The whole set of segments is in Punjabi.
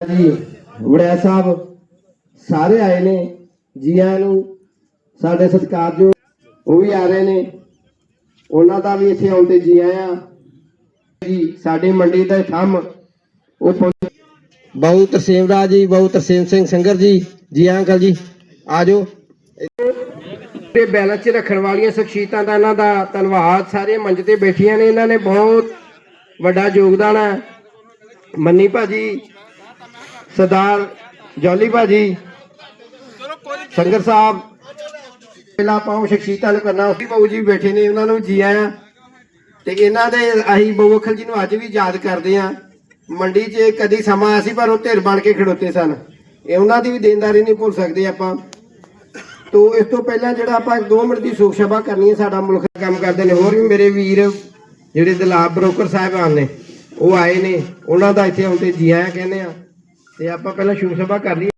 ਜੀ। ਵੜਿਆ ਸਾਹਿਬ, ਸਾਰੇ ਆਏ ਨੇ। ਜੀ ਆਇਆਂ ਨੂੰ ਸਾਡੇ ਸਤਿਕਾਰਯੋਗ ਉਹ ਵੀ ਆ ਰਹੇ ਨੇ। ਉਹਨਾਂ ਦਾ ਵੀ ਇੱਥੇ ਆਉਂਦੇ ਜੀ ਆਇਆਂ। ਜੀ, ਸਾਡੀ ਮੰਡੀ ਦਾ ਥੰਮ, ਉਹ ਬਹੁ ਤਰਸੇਮ ਜੀ ਬਹੁ ਤਰਸੇਮ ਸਿੰਘ ਸੰਗਰ ਜੀ ਜੀ ਆਇਆਂ ਅੰਕਲ ਜੀ ਆਜੋ ਤੇ ਬੈਲੈਂਸ 'ਚ ਰੱਖਣ ਵਾਲੀਆਂ ਸ਼ਖਸੀਅਤਾਂ ਦਾ ਇਹਨਾਂ ਦਾ ਧੰਨਵਾਦ। ਸਾਰੇ ਮੰਚ ਤੇ ਬੈਠੀਆਂ ਨੇ, ਇਹਨਾਂ ਨੇ ਬਹੁਤ ਵੱਡਾ ਯੋਗਦਾਨ ਹੈ। ਮੰਨੀ ਭਾਜੀ ਸਰਦਾਰ ਜੌਲੀ ਭਾਜੀ ਸੰਗਰ ਸਾਹਿਬ, ਪਹਿਲਾਂ ਆਪਾਂ ਉਹ ਨੂੰ ਕਰਨਾ, ਉਸੀ ਬਾਊ ਜੀ ਬੈਠੇ ਨੇ, ਉਹਨਾਂ ਨੂੰ ਜੀ ਆਇਆਂ। ਤੇ ਇਹਨਾਂ ਦੇ ਅਸੀਂ ਬੋਖਲ ਜੀ ਨੂੰ ਅੱਜ ਵੀ ਯਾਦ ਕਰਦੇ ਆ ਮੰਡੀ 'ਚ ਕਦੀ ਸਮਾਂ ਆਇਆ ਪਰ ਉਹ ਧਿਰ ਬਣ ਕੇ ਖੜੋਤੇ ਸਨ। ਇਹ ਉਹਨਾਂ ਦੀ ਵੀ ਦੇਣਦਾਰੀ ਨਹੀਂ ਭੁੱਲ ਸਕਦੇ ਆਪਾਂ। ਤੋ ਇਸ ਤੋਂ ਪਹਿਲਾਂ ਜਿਹੜਾ ਆਪਾਂ 2 ਮਿੰਟ ਦੀ ਸੁਖ ਸਭਾ ਕਰਨੀ ਹੈ, ਸਾਡਾ ਮੁਲਕ ਕੰਮ ਕਰਦੇ ਨੇ। ਹੋਰ ਵੀ ਮੇਰੇ ਵੀਰ, ਜਿਹੜੇ ਦਲਾਬ ਬ੍ਰੋਕਰ ਸਾਹਿਬਾਨ ਨੇ, ਉਹ ਆਏ ਨੇ। ਉਹਨਾਂ ਦਾ ਇੱਥੇ ਆਉਂਦੇ ਜੀ ਆਇਆ ਕਹਿੰਦੇ ਆ ਤੇ ਆਪਾਂ ਪਹਿਲਾਂ ਸ਼ੁਭ ਸਭਾ ਕਰ ਲਈ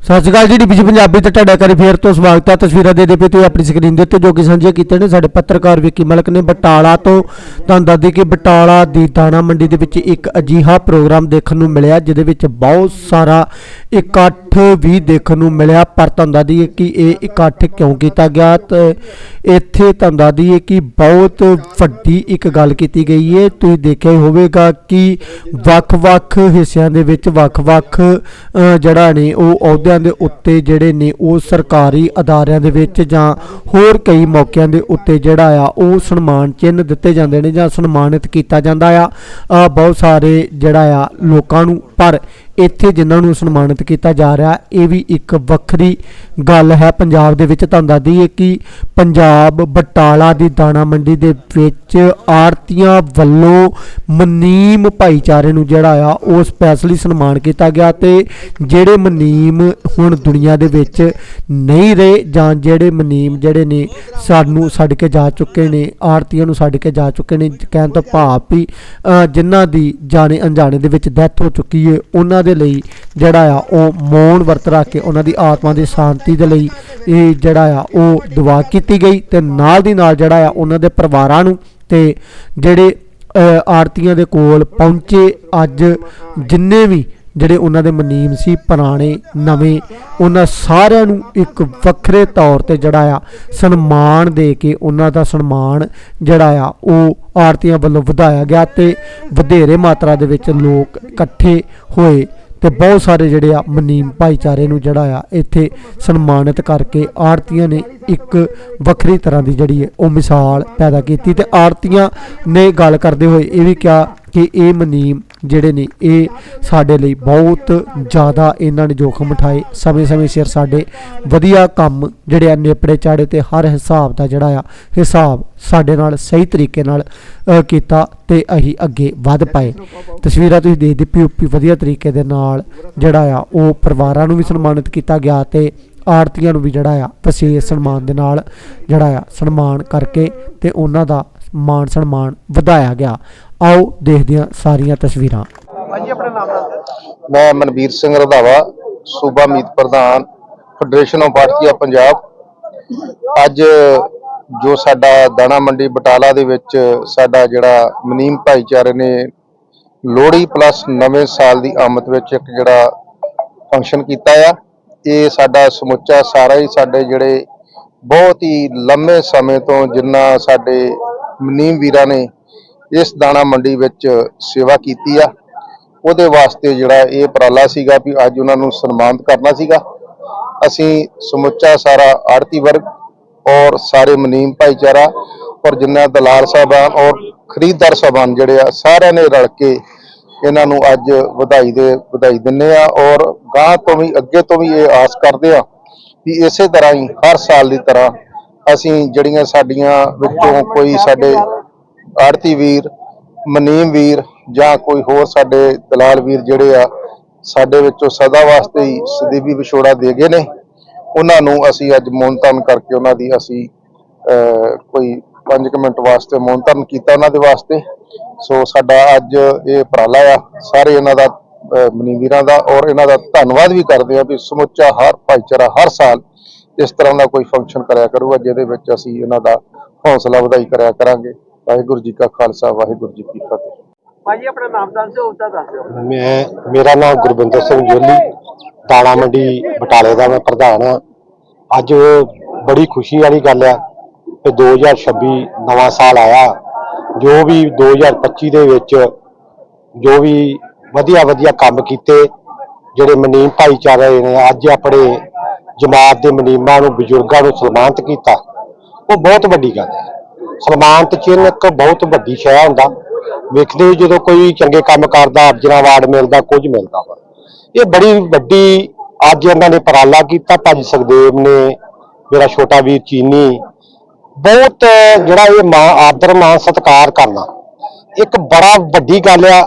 ਸਤਿ ਸ਼੍ਰੀ ਅਕਾਲ ਜੀ, ਡੀਪੀਜੀ ਪੰਜਾਬੀ ਤੇ ਤੁਹਾਡਾ ਕਰੀ ਫੇਰ ਤੋਂ ਸਵਾਗਤ ਹੈ। ਤਸਵੀਰਾਂ ਦੇ ਦੇ ਪਏ ਤੁਸੀਂ ਆਪਣੀ ਸਕਰੀਨ ਦੇ ਉੱਤੇ, ਜੋ ਕਿ ਸਾਂਝੇ ਕੀਤੇ ਨੇ ਸਾਡੇ ਪੱਤਰਕਾਰ ਵਿੱਕੀ ਮਲਕ ਨੇ। ਬਟਾਲਾ ਤੋਂ ਤੁਹਾਨੂੰ ਦੱਸ ਦਈਏ ਕਿ ਬਟਾਲਾ ਦੀ ਦਾਣਾ ਮੰਡੀ ਦੇ ਵਿੱਚ ਇੱਕ ਅਜੀਹਾ ਪ੍ਰੋਗਰਾਮ ਦੇਖਣ ਨੂੰ ਮਿਲਿਆ, ਜਿਹਦੇ ਵਿੱਚ ਬਹੁਤ ਸਾਰਾ ਇਕੱਠ ਵੀ ਦੇਖਣ ਨੂੰ ਮਿਲਿਆ, ਪਰ ਤੁਹਾਨੂੰ ਦੱਸ ਦਈਏ ਕਿ ਇਹ ਇਕੱਠ ਕਿਉਂ ਕੀਤਾ ਗਿਆ ਤੇ ਇੱਥੇ ਤੁਹਾਨੂੰ ਦੱਸ ਦਈਏ ਕਿ ਬਹੁਤ ਵੱਡੀ ਇੱਕ ਗੱਲ ਕੀਤੀ ਗਈ ਹੈ ਤੁਸੀਂ ਦੇਖਿਆ ਹੋਵੇਗਾ ਕਿ ਵੱਖ-ਵੱਖ ਹਿੱਸਿਆਂ ਦੇ ਵਿੱਚ ਵੱਖ-ਵੱਖ ਜਿਹੜਾ ਨੇ ਉਹ ਅਹੁਦਿਆਂ ਦੇ ਉੱਤੇ ਜਿਹੜੇ ਨੇ ਉਹ ਸਰਕਾਰੀ ਅਦਾਰਿਆਂ ਦੇ ਵਿੱਚ ਜਾਂ ਹੋਰ ਕਈ ਮੌਕਿਆਂ ਦੇ ਉੱਤੇ ਜਿਹੜਾ ਆ, ਉਹ ਸਨਮਾਨ ਚਿੰਨ੍ਹ ਦਿੱਤੇ ਜਾਂਦੇ ਨੇ ਜਾਂ ਸਨਮਾਨਿਤ ਕੀਤਾ ਜਾਂਦਾ ਆ। ਬਹੁਤ ਸਾਰੇ ਜਿਹੜਾ ਆ ਲੋਕਾਂ ਨੂੰ, ਪਰ ਇੱਥੇ ਜਿਨ੍ਹਾਂ ਨੂੰ ਸਨਮਾਨਿਤ ਕੀਤਾ ਜਾ ਰਿਹਾ, ਇਹ ਵੀ ਇੱਕ ਵੱਖਰੀ ਗੱਲ ਹੈ। ਪੰਜਾਬ ਦੇ ਵਿੱਚ ਤੁਹਾਨੂੰ ਦੱਸ ਦਈਏ ਕਿ ਪੰਜਾਬ ਬਟਾਲਾ ਦੀ ਦਾਣਾ ਮੰਡੀ ਦੇ ਵਿੱਚ ਆੜਤੀਆਂ ਵੱਲੋਂ ਮਨੀਮ ਭਾਈਚਾਰੇ ਨੂੰ ਜਿਹੜਾ ਆ, ਉਹ ਸਪੈਸ਼ਲੀ ਸਨਮਾਨ ਕੀਤਾ ਗਿਆ ਤੇ ਜਿਹੜੇ ਮਨੀਮ ਹੁਣ ਦੁਨੀਆ ਦੇ ਵਿੱਚ ਨਹੀਂ ਰਹੇ ਜਾਂ ਜਿਹੜੇ ਮਨੀਮ ਜਿਹੜੇ ਨੇ ਸਾਨੂੰ ਛੱਡ ਕੇ ਜਾ ਚੁੱਕੇ ਨੇ ਆੜਤੀਆਂ ਨੂੰ ਛੱਡ ਕੇ ਜਾ ਚੁੱਕੇ ਨੇ, ਕਹਿਣ ਤੋਂ ਭਾਵ ਵੀ ਜਿਨ੍ਹਾਂ ਦੀ ਜਾਣੇ ਅਣਜਾਣੇ ਦੇ ਵਿੱਚ ਡੈਥ ਹੋ ਚੁੱਕੀ ਹੈ, ਉਹਨਾਂ ਦੇ ਲਈ ਜਿਹੜਾ ਆ ਉਹ ਮੌਨ ਵਰਤ ਰੱਖ ਕੇ ਉਹਨਾਂ ਦੀ ਆਤਮਾ ਦੀ ਸ਼ਾਂਤੀ ਦੇ ਲਈ ਇਹ ਜਿਹੜਾ ਆ ਉਹ ਦੁਆ ਕੀਤੀ ਗਈ ਤੇ ਨਾਲ ਦੀ ਨਾਲ ਜਿਹੜਾ ਆ ਉਹਨਾਂ ਦੇ ਪਰਿਵਾਰਾਂ ਨੂੰ ਤੇ ਜਿਹੜੇ ਅ, ਆਰਤੀਆਂ ਦੇ ਕੋਲ ਪਹੁੰਚੇ ਅੱਜ ਜਿੰਨੇ ਵੀ ਜਿਹੜੇ ਉਹਨਾਂ ਦੇ ਮੁਨੀਮ ਸੀ, ਪੁਰਾਣੇ, ਨਵੇਂ, ਉਹਨਾਂ ਸਾਰਿਆਂ ਨੂੰ ਇੱਕ ਵੱਖਰੇ ਤੌਰ ਤੇ ਜਿਹੜਾ ਆ ਸਨਮਾਨ ਦੇ ਕੇ ਉਹਨਾਂ ਦਾ ਸਨਮਾਨ ਜਿਹੜਾ ਆ ਉਹ ਆਰਤੀਆਂ ਵੱਲੋਂ ਵਧਾਇਆ ਗਿਆ ਤੇ ਵਧੇਰੇ ਮਾਤਰਾ ਦੇ ਵਿੱਚ ਲੋਕ ਇਕੱਠੇ ਹੋਏ ਤੇ ਬਹੁਤ ਸਾਰੇ ਜਿਹੜੇ ਆ ਮਨੀਮ ਭਾਈਚਾਰੇ ਨੂੰ ਜਿਹੜਾ ਆ ਇੱਥੇ ਸਨਮਾਨਿਤ ਕਰਕੇ ਆੜਤੀਆਂ ਨੇ ਇੱਕ ਵੱਖਰੀ ਤਰ੍ਹਾਂ ਦੀ ਜਿਹੜੀ ਹੈ ਉਹ ਮਿਸਾਲ ਪੈਦਾ ਕੀਤੀ ਤੇ ਆੜਤੀਆਂ ਨੇ ਗੱਲ ਕਰਦੇ ਹੋਏ ਇਹ ਵੀ ਕਿਹਾ ਕਿ ਇਹ ਮਨੀਮ ਜਿਹੜੇ ਨੇ, ਇਹ ਸਾਡੇ ਲਈ ਬਹੁਤ ਜ਼ਿਆਦਾ ਇਹਨਾਂ ਨੇ ਜੋਖਮ ਉਠਾਏ। ਸਮੇਂ-ਸਮੇਂ ਸਿਰ ਸਾਡੇ ਵਧੀਆ ਕੰਮ ਜਿਹੜੇ ਆ, ਨੇਪੜੇ ਚਾੜੇ ਤੇ ਹਰ ਹਿਸਾਬ ਦਾ ਜਿਹੜਾ ਆ, ਹਿਸਾਬ ਸਾਡੇ ਨਾਲ ਸਹੀ ਤਰੀਕੇ ਨਾਲ ਕੀਤਾ ਤੇ ਅਸੀਂ ਅੱਗੇ ਵੱਧ ਪਾਏ। ਤਸਵੀਰਾਂ ਤੁਸੀਂ ਦੇਖਦੇ ਪੀਓਪੀ ਵਧੀਆ ਤਰੀਕੇ ਦੇ ਨਾਲ ਜਿਹੜਾ ਆ, ਉਹ ਪਰਿਵਾਰਾਂ ਨੂੰ ਵੀ ਸਨਮਾਨਿਤ ਕੀਤਾ ਗਿਆ ਤੇ ਆੜਤੀਆਂ ਨੂੰ ਵੀ ਜਿਹੜਾ ਆ, ਵਿਸ਼ੇਸ਼ ਸਨਮਾਨ ਦੇ ਨਾਲ ਜਿਹੜਾ ਆ, ਸਨਮਾਨ ਕਰਕੇ ਤੇ ਉਹਨਾਂ ਦਾ ਮਾਣ ਸਨਮਾਨ ਵਧਾਇਆ ਗਿਆ। ਆਓ ਦੇਖਦੇ ਹਾਂ ਸਾਰੀਆਂ ਤਸਵੀਰਾਂ। ਮੈਂ ਮਨਵੀਰ ਸਿੰਘ ਰੰਧਾਵਾ ਸੂਬਾ ਮੀਤ ਪ੍ਰਧਾਨ ਫੈਡਰੇਸ਼ਨ ਆਫ ਭਾਰਤੀਆ ਪੰਜਾਬ। ਅੱਜ ਜੋ ਸਾਡਾ ਦਾਣਾ ਮੰਡੀ ਬਟਾਲਾ ਦੇ ਵਿੱਚ ਸਾਡਾ ਜਿਹੜਾ ਮਨੀਮ ਭਾਈਚਾਰੇ ਨੇ ਲੋਹੜੀ ਪਲੱਸ ਨਵੇਂ ਸਾਲ ਦੀ ਆਮਦ ਵਿੱਚ ਇੱਕ ਜਿਹੜਾ ਫੰਕਸ਼ਨ ਕੀਤਾ ਆ ਇਹ ਸਾਡਾ ਸਮੁੱਚਾ ਸਾਰਾ ਹੀ ਸਾਡੇ ਜਿਹੜੇ ਬਹੁਤ ਹੀ ਲੰਮੇ ਸਮੇਂ ਤੋਂ ਜਿੰਨਾ ਸਾਡੇ ਮਨੀਮ ਵੀਰਾਂ ਨੇ ਇਸ ਦਾਣਾ ਮੰਡੀ ਵਿੱਚ ਸੇਵਾ ਕੀਤੀ ਆ। ਉਹਦੇ ਵਾਸਤੇ ਜਿਹੜਾ ਇਹ ਉਪਰਾਲਾ ਸੀਗਾ ਵੀ ਅੱਜ ਉਹਨਾਂ ਨੂੰ ਸਨਮਾਨਿਤ ਕਰਨਾ ਸੀਗਾ। ਅਸੀਂ ਸਮੁੱਚਾ ਸਾਰਾ ਆੜਤੀ ਵਰਗ ਔਰ ਸਾਰੇ ਮਨੀਮ ਭਾਈਚਾਰਾ ਔਰ ਜਿੰਨਾ ਦਲਾਲ ਸਾਹਿਬਾਨ ਔਰ ਖਰੀਦਦਾਰ ਸਾਹਿਬਾਨ ਜਿਹੜੇ ਆ, ਸਾਰਿਆਂ ਨੇ ਰਲ ਕੇ ਇਹਨਾਂ ਨੂੰ ਅੱਜ ਵਧਾਈ ਦੇ, ਵਧਾਈ ਦਿੰਨੇ ਆ ਔਰ ਗਾਂ ਤੋਂ ਵੀ ਅੱਗੇ ਤੋਂ ਵੀ ਇਹ ਆਸ ਕਰਦੇ ਆ ਵੀ ਇਸੇ ਤਰ੍ਹਾਂ ਹੀ ਹਰ ਸਾਲ ਦੀ ਤਰ੍ਹਾਂ ਅਸੀਂ ਜਿਹੜੀਆਂ ਸਾਡੀਆਂ ਵਿੱਚੋਂ ਕੋਈ ਸਾਡੇ ਆੜਤੀ ਵੀਰ ਮਨੀਮ ਵੀਰ ਜਾਂ ਕੋਈ ਹੋਰ ਸਾਡੇ ਦਲਾਲ ਵੀਰ ਜਿਹੜੇ ਆ ਸਾਡੇ ਵਿੱਚੋਂ ਸਦਾ ਵਾਸਤੇ ਹੀ ਸਦੀਵੀ ਵਿਛੋੜਾ ਦੇ ਗਏ ਨੇ। ਉਹਨਾਂ ਨੂੰ ਅਸੀਂ ਅੱਜ ਮੌਨਤਨ ਕਰਕੇ ਉਹਨਾਂ ਦੀ ਅਸੀਂ ਅਹ, ਕੋਈ 5 ਮਿੰਟ ਵਾਸਤੇ ਮੌਨਤਨ ਕੀਤਾ ਉਹਨਾਂ ਦੇ ਵਾਸਤੇ। ਸੋ ਸਾਡਾ ਅੱਜ ਇਹ ਉਪਰਾਲਾ ਆ ਸਾਰੇ ਇਹਨਾਂ ਦਾ ਅਹ ਮਨੀਵੀਰਾਂ ਦਾ ਔਰ ਇਹਨਾਂ ਦਾ ਧੰਨਵਾਦ ਵੀ ਕਰਦੇ ਹਾਂ ਵੀ ਸਮੁੱਚਾ ਹਰ ਭਾਈਚਾਰਾ ਹਰ ਸਾਲ ਇਸ ਤਰ੍ਹਾਂ ਦਾ ਕੋਈ ਫੰਕਸ਼ਨ ਕਰਿਆ ਕਰੂਗਾ ਜਿਹਦੇ ਵਿੱਚ ਅਸੀਂ ਇਹਨਾਂ ਦਾ ਹੌਸਲਾ ਵਧਾਈ ਕਰਿਆ ਕਰਾਂਗੇ। ਵਾਹਿਗੁਰੂ ਜੀ ਕਾ ਖਾਲਸਾ ਵਾਹਿਗੁਰੂ ਜੀ ਕੀ ਫਤਿਹ। ਭਾਜੀ ਆਪਣਾ ਨਾਮ ਦੱਸ ਦਿਓ ਉਹਦਾ ਦੱਸ ਦਿਓ। ਮੈਂ ਮੇਰਾ ਨਾਮ ਗੁਰਵਿੰਦਰ ਸਿੰਘ ਜੋਲੀ ਦਾਣਾ ਮੰਡੀ ਬਟਾਲੇ ਦਾ ਮੈਂ ਪ੍ਰਧਾਨ ਹਾਂ। ਅੱਜ ਬੜੀ ਖੁਸ਼ੀ ਵਾਲੀ ਗੱਲ ਆ ਕਿ 2026 ਨਵਾਂ ਸਾਲ ਆਇਆ। ਜੋ ਵੀ 2025 ਦੇ ਵਿੱਚ ਜੋ ਵੀ ਵਧੀਆ ਵਧੀਆ ਕੰਮ ਕੀਤੇ ਜਿਹੜੇ ਮਨੀਮ ਭਾਈਚਾਰੇ ਨੇ ਅੱਜ ਆਪਣੇ ਜਮਾਤ ਦੇ ਮਨੀਮਾਂ ਨੂੰ ਬਜ਼ੁਰਗਾਂ ਨੂੰ ਸਨਮਾਨਿਤ ਕੀਤਾ ਉਹ ਬਹੁਤ ਵੱਡੀ ਗੱਲ ਹੈ ਸਨਮਾਨਿਤ ਚਿੰਨ੍ਹ ਇੱਕ ਬਹੁਤ ਵੱਡੀ ਸ਼ੈ ਹੁੰਦਾ। ਵੇਖਦੇ ਹੋ ਜਦੋਂ ਕੋਈ ਚੰਗੇ ਕੰਮ ਕਰਦਾ ਅਰਜਨਾ ਅਵਾਰਡ ਮਿਲਦਾ, ਕੁਝ ਮਿਲਦਾ ਵਾ। ਇਹ ਬੜੀ ਵੱਡੀ ਅੱਜ ਇਹਨਾਂ ਨੇ ਉਪਰਾਲਾ ਕੀਤਾ। ਭਾਜੀ ਸੁਖਦੇਵ ਨੇ, ਮੇਰਾ ਛੋਟਾ ਵੀਰ ਚੀਨੀ। ਬਹੁਤ ਜਿਹੜਾ ਇਹ ਮਾਂ, ਆਦਰ ਮਾਂ ਸਤਿਕਾਰ ਕਰਨਾ। ਇੱਕ ਬੜਾ ਵੱਡੀ ਗੱਲ ਆ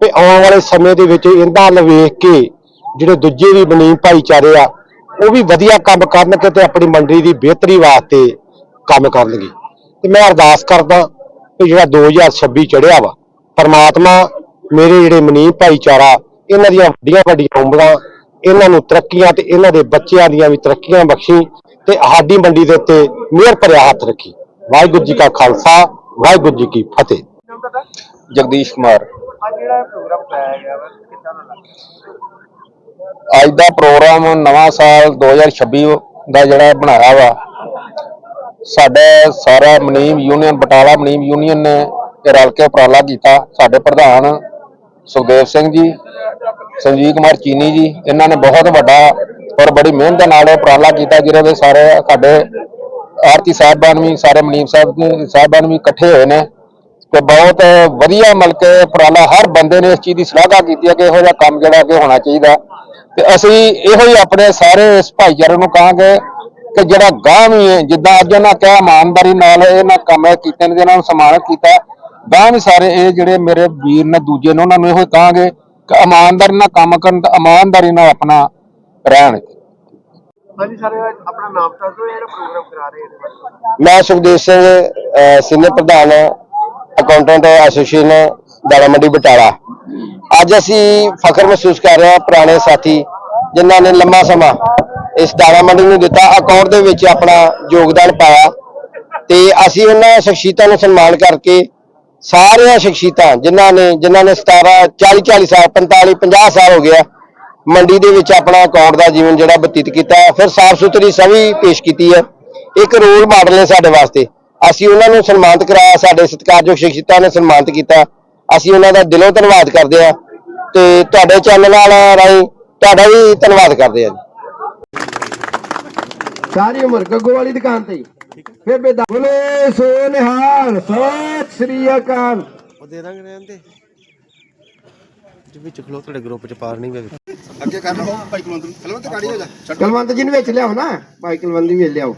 ਕਿ ਆਉਣ ਵਾਲੇ ਸਮੇਂ ਦੇ ਵਿੱਚ ਇਹਦਾ ਵੱਲ ਵੇਖ ਕੇ ਜਿਹੜੇ ਦੂਜੇ ਵੀ ਬਣੀ ਭਾਈਚਾਰੇ ਆ, ਉਹ ਵੀ ਵਧੀਆ ਕੰਮ ਕਰਨਗੇ ਤੇ ਆਪਣੀ ਮੰਡੀ ਦੀ ਬਿਹਤਰੀ ਵਾਸਤੇ ਕੰਮ ਕਰਨਗੇ। ਤੇ ਮੈਂ ਅਰਦਾਸ ਕਰਦਾ ਕਿ ਜਿਹੜਾ 2026 ਚੜਿਆ ਵਾ ਪਰਮਾਤਮਾ ਮੇਰੇ ਜਿਹੜੇ ਮਨੀਬ ਭਾਈਚਾਰਾ ਇਹਨਾਂ ਦੀਆਂ ਵੱਡੀਆਂ ਵੱਡੀਆਂ ਉਮਰਾਂ ਇਹਨਾਂ ਨੂੰ ਤਰੱਕੀਆਂ ਤੇ ਇਹਨਾਂ ਦੇ ਬੱਚਿਆਂ ਦੀਆਂ ਵੀ ਤਰੱਕੀਆਂ ਬਖਸ਼ੀ ਤੇ ਸਾਡੀ ਮੰਡੀ ਦੇ ਉੱਤੇ ਮਿਹਰ ਭਰਿਆ ਹੱਥ ਰੱਖੀ। ਵਾਹਿਗੁਰੂ ਜੀ ਕਾ ਖਾਲਸਾ ਵਾਹਿਗੁਰੂ ਜੀ ਕੀ ਫਤਿਹ। ਜਗਦੀਸ਼ ਕੁਮਾਰ। ਅੱਜ ਜਿਹੜਾ ਪ੍ਰੋਗਰਾਮ ਕਰਾਇਆ ਗਿਆ ਵਾ ਕਿੱਦਾਂ ਦਾ ਲੱਗਾ ਅੱਜ ਦਾ ਪ੍ਰੋਗਰਾਮ ਨਵਾਂ ਸਾਲ 2026 ਦਾ ਜਿਹੜਾ ਬਣਾਇਆ ਵਾ ਸਾਡਾ ਸਾਰਾ ਮਨੀਮ ਯੂਨੀਅਨ ਬਟਾਲਾ ਮਨੀਮ ਯੂਨੀਅਨ ਨੇ ਇਹ ਰਲ ਕੇ ਉਪਰਾਲਾ ਕੀਤਾ। ਸਾਡੇ ਪ੍ਰਧਾਨ ਸੁਖਦੇਵ ਸਿੰਘ ਜੀ, ਸੰਜੀਵ ਕੁਮਾਰ ਚੀਨੀ ਜੀ, ਇਹਨਾਂ ਨੇ ਬਹੁਤ ਵੱਡਾ ਔਰ ਬੜੀ ਮਿਹਨਤ ਦੇ ਨਾਲ ਉਪਰਾਲਾ ਕੀਤਾ ਜਿਹਦੇ ਵਿੱਚ ਸਾਰੇ ਸਾਡੇ ਆਰਤੀ ਸਾਹਿਬਾਨ ਵੀ, ਸਾਰੇ ਮਨੀਮ ਸਾਹਿਬ ਸਾਹਿਬਾਨ ਵੀ ਇਕੱਠੇ ਹੋਏ ਨੇ। ਤੇ ਬਹੁਤ ਵਧੀਆ ਮਿਲ ਕੇ ਉਪਰਾਲਾ ਹਰ ਬੰਦੇ ਨੇ ਇਸ ਚੀਜ਼ ਦੀ ਸ਼ਲਾਘਾ ਕੀਤੀ ਹੈ ਕਿ ਇਹੋ ਜਿਹਾ ਕੰਮ ਜਿਹੜਾ ਅੱਗੇ ਹੋਣਾ ਚਾਹੀਦਾ। ਤੇ ਅਸੀਂ ਇਹੋ ਹੀ ਆਪਣੇ ਸਾਰੇ ਇਸ ਭਾਈਚਾਰੇ ਨੂੰ ਕਹਾਂਗੇ ਕਿ ਜਿਹੜਾ ਗਾਂ ਵੀ ਹੈ ਜਿੱਦਾਂ ਅੱਜ ਉਹਨਾਂ ਕਿਹਾ ਇਮਾਨਦਾਰੀ ਨਾਲ ਇਹਨਾਂ ਕੰਮ ਕੀਤੇ ਨੇ ਜਿਹਨਾਂ ਨੂੰ ਸਨਮਾਨਿਤ ਕੀਤਾ ਗਾਂ ਵੀ ਸਾਰੇ ਇਹ ਜਿਹੜੇ ਮੇਰੇ ਵੀਰ ਨੇ ਦੂਜੇ ਨੇ ਉਹਨਾਂ ਨੂੰ ਇਹੋ ਕਹਾਂਗੇ ਕਿ ਇਮਾਨਦਾਰੀ ਨਾਲ ਕੰਮ ਕਰਨ ਤੇ ਇਮਾਨਦਾਰੀ ਨਾਲ ਆਪਣਾ ਰਹਿਣ। ਹਾਂਜੀ ਸਰ ਆਪਣਾ ਨਾਮ ਦੱਸ ਦਿਓ ਜਿਹੜਾ ਪ੍ਰੋਗਰਾਮ ਕਰਾ ਰਹੇ ਇਹਦੇ ਬਾਰੇ ਮੈਂ ਸੁਖਦੇਵ ਸਿੰਘ ਸੀਨੀਅਰ ਪ੍ਰਧਾਨ ਅਕਾਊਂਟੈਂਟ ਐਸੋਸੀਏਸ਼ਨ ਦਾਣਾ ਮੰਡੀ ਬਟਾਲਾ। ਅੱਜ ਅਸੀਂ ਫਖਰ ਮਹਿਸੂਸ ਕਰ ਰਹੇ ਹਾਂ ਪੁਰਾਣੇ ਸਾਥੀ ਜਿਨ੍ਹਾਂ ਨੇ ਲੰਮਾ ਸਮਾਂ ਇਸ ਦਾਣਾ ਮੰਡੀ ਨੂੰ ਦਿੱਤਾ ਅਕਾਊਂਟ ਦੇ ਵਿੱਚ ਆਪਣਾ ਯੋਗਦਾਨ ਪਾਇਆ ਤੇ ਅਸੀਂ ਉਹਨਾਂ ਸ਼ਖਸੀਅਤਾਂ ਨੂੰ ਸਨਮਾਨ ਕਰਕੇ ਸਾਰੀਆਂ ਸ਼ਖਸੀਅਤਾਂ ਜਿਨ੍ਹਾਂ ਨੇ ਜਿਨ੍ਹਾਂ ਨੇ 17 40 40 ਸਾਲ 45 50 ਸਾਲ ਹੋ ਗਿਆ, ਮੰਡੀ ਦੇ ਵਿੱਚ ਆਪਣਾ ਅਕਾਊਂਟ ਦਾ ਜੀਵਨ ਜਿਹੜਾ ਬਤੀਤ ਕੀਤਾ, ਫਿਰ ਸਾਫ਼ ਸੁਥਰੀ ਸਭੀ ਪੇਸ਼ ਕੀਤੀ ਹੈ। ਇੱਕ ਰੋਲ ਮਾਡਲ ਹੈ ਸਾਡੇ ਵਾਸਤੇ। ਅਸੀਂ ਉਹਨਾਂ ਨੂੰ ਸਨਮਾਨਿਤ ਕਰਾਇਆ, ਸਾਡੇ ਸਤਿਕਾਰਯੋਗ ਸ਼ਖਸੀਅਤਾਂ ਨੇ ਸਨਮਾਨਿਤ ਕੀਤਾ। ਅਸੀਂ ਉਹਨਾਂ ਦਾ ਦਿਲੋਂ ਧੰਨਵਾਦ ਕਰਦੇ ਹਾਂ ਤੇ ਤੁਹਾਡੇ ਚੈਨਲ ਨਾਲ ਰਾਹੀਂ ਤੁਹਾਡਾ ਵੀ ਧੰਨਵਾਦ ਕਰਦੇ ਹਾਂ ਜੀ। ਸਾਰੀ ਉਮਰ ਗੱਗੋ ਵਾਲੀ ਦੁਕਾਨ ਤੇ ਹੀ। ਫਿਰ ਬੇਦਾ ਬੋਲੇ ਸੋ ਨਿਹਾਲ ਸਤਿ ਸ੍ਰੀ ਅਕਾਲ। ਉਹ ਦੇ ਦਾਂਗੇ ਰਹਿਣ ਜੇ ਵਿੱਚ ਖਲੋ ਤੁਹਾਡੇ ਗਰੁੱਪ ਚ ਪਾਰ ਨਹੀਂ ਵੇ ਕਲਵੰਤ ਜੀ ਨੂੰ ਵਿੱਚ ਲਿਆਓ ਨਾ। ਭਾਈ ਕਲਵੰਤ ਵੀ ਲਿਆਓ।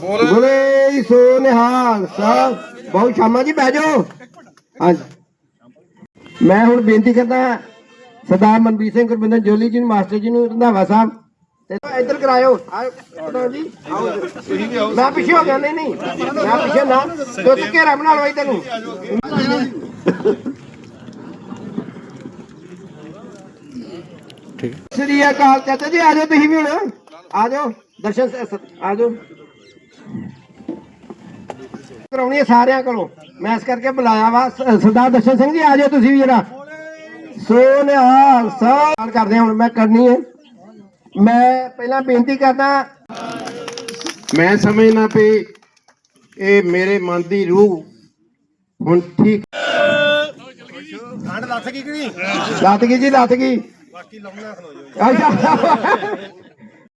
ਬੋਲੇ। ਸੋ ਨਿਹਾਲ ਸਭ ਬਹੁਤ ਸ਼ਾਮਾ ਜੀ ਬਹਿ ਜਾਓ। ਹਾਂਜੀ। ਮੈਂ ਹੁਣ ਬੇਨਤੀ ਕਰਦਾ ਸਰਦਾਰ ਮਨਵੀਰ ਸਿੰਘ ਗੁਰਬਿੰਦਰ ਜੋਲੀ ਜੀ ਨੂੰ ਮਾਸਟਰ ਜੀ ਨੂੰ ਰੰਧਾਵਾ ਸਾਹਿਬ। ਇੱਧਰ ਕਰਾਇਓ। ਜੀ। ਆਓ। ਮੈਂ ਪਿੱਛੇ ਹੋ ਗਿਆ ਨਹੀਂ ਨਹੀਂ। ਮੈਂ ਪਿੱਛੇ ਨਾ। ਦੁੱਧ ਘੇਰਾ ਬਣਾ ਲਓ ਇੱਧਰ ਨੂੰ ਸ੍ਰੀ ਅਕਾਲ ਚਾਚਾ ਜੀ ਆ ਜਾਓ ਤੁਸੀਂ ਵੀ ਹੁਣ। ਆ ਜਾਓ ਦਰਸ਼ਨ ਸ- ਸ- ਆ ਜਾਓ। ਕਰਾਉਣੀ ਹੈ ਸਾਰਿਆਂ ਕੋਲੋਂ। ਮੈਂ ਇਸ ਕਰਕੇ ਬੁਲਾਇਆ ਵਾ। ਸਰਦਾਰ ਦਰਸ਼ਨ ਸਿੰਘ ਜੀ ਆ ਜਾਓ ਤੁਸੀਂ ਵੀ ਜਰਾ। ਸੋ ਨਿਹਾਲ ਸਭ ਕਰਦੇ ਹੁਣ ਮੈਂ ਕਰਨੀ ਹੈ। ਮੈਂ ਪਹਿਲਾਂ ਬੇਨਤੀ ਕਰਦਾ ਮੈਂ ਸਮਝਣਾ ਪਈ ਇਹ ਮੇਰੇ ਮਨ ਦੀ ਰੂਹ ਹੁਣ ਠੀਕ ਲੱਤ ਗਈ ਜੀ ਲੱਤ ਗਈ। ਬਾਕੀ ਲਾਉਣਾ